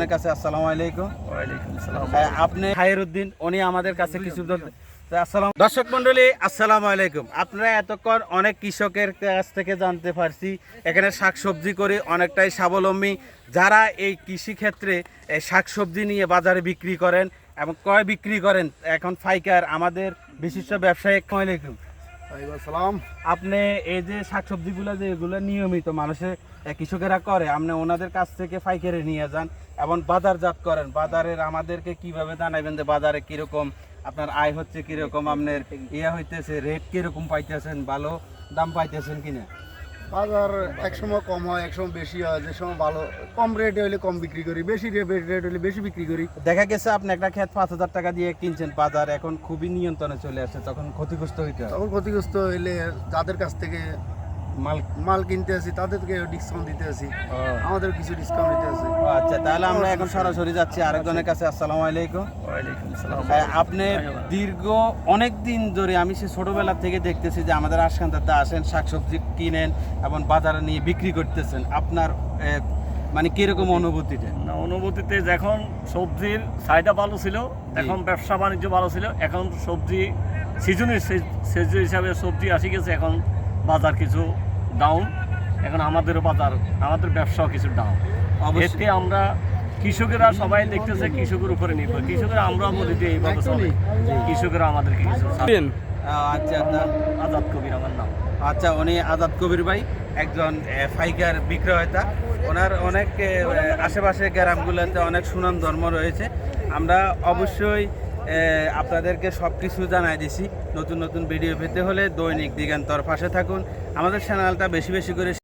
আপনার কাছে আসসালামু আলাইকুম। আপনি খায়েরউদ্দিন উনি আমাদের কাছে কিছু আসসালাম দর্শক মন্ডলী আসসালামু আলাইকুম। আপনারা এতক্ষণ অনেক কৃষকের কাছ থেকে জানতে পারছি এখানে শাকসবজি করে অনেকটাই স্বাবলম্বী। যারা এই কৃষি ক্ষেত্রে এই শাকসবজি নিয়ে বাজারে বিক্রি করেন এবং কয় বিক্রি করেন এখন ফাইকার আমাদের বিশিষ্ট ব্যবসায়ী আলাইকুম। সালাম আপনি এই যে শাকসবজিগুলো যে এগুলো নিয়মিত মানুষের কৃষকেরা করে, আপনি ওনাদের কাছ থেকে পাইকারি নিয়ে যান এবং বাজারজাত করেন। বাজারের আমাদেরকে কীভাবে জানাবেন যে বাজারে কীরকম, আপনার আয় হচ্ছে কীরকম, আপনার ইয়ে হইতেছে রেট কীরকম পাইতেছেন, ভালো দাম পাইতেছেন কিনা? বাজার এক সময় কম হয় এক সময় বেশি হয় যে সময় ভালো কম রেটে হলে কম বিক্রি করি বেশি রেট হলে বেশি বিক্রি করি। দেখা গেছে আপনি একটা খেত পাঁচ হাজার টাকা দিয়ে কিনছেন বাজার এখন খুবই নিয়ন্ত্রণে চলে আসছে তখন ক্ষতিগ্রস্ত হইতে হয়। তখন ক্ষতিগ্রস্ত হইলে যাদের কাছ থেকে মাল মাল কিনতে আসি তাদেরকে ডিসকাউন্ট দিতে আসি। আমাদের কিছু ডিসকাউন্ট দিতে আসি। আচ্ছা তাহলে আমরা এখন সরাসরি যাচ্ছি আরেকজনের কাছে। আসসালামু আলাইকুম। ওয়ালাইকুম আসসালাম আপনি দীর্ঘ অনেক দিন ধরে আমি সে ছোটবেলা থেকে দেখতেছি যে আমাদের আশকান্তাতে আসেন শাকসবজি কিনেন এবং বাজারে নিয়ে বিক্রি করতেছেন। আপনার মানে কীরকম অনুভূতিটা? না অনুভূতিতে যখন সবজির চাহিদা ভালো ছিল এখন ব্যবসা বাণিজ্য ভালো ছিল এখন সবজি সিজনের সিজন হিসাবে সবজি আসি গেছে এখন বাজার কিছু ডাউন এখন আমাদেরও বাজার আমাদের ব্যবসাও কিছু ডাউন অবশ্যই। এতে আমরা কৃষকেরা সবাই দেখতেছে কৃষকের উপরে নির্ভর। কৃষকেরা আমরা বলি যে এইভাবে চলে। কৃষকেরা আমাদেরকে কিছু ছাড়- আচ্ছা আজাদ কবির আমার নাম। আচ্ছা উনি আজাদ কবির ভাই একজন ফাইকার বিক্রয়তা। ওনার অনেক আশেপাশে গ্রামগুলোতে অনেক সুনাম ধর্ম রয়েছে। আমরা অবশ্যই আপনাদেরকে সব কিছু জানাই দিছি। নতুন নতুন ভিডিও পেতে হলে দৈনিক দিগান্তর পাশে থাকুন। আমাদের চ্যানেলটা বেশি বেশি করে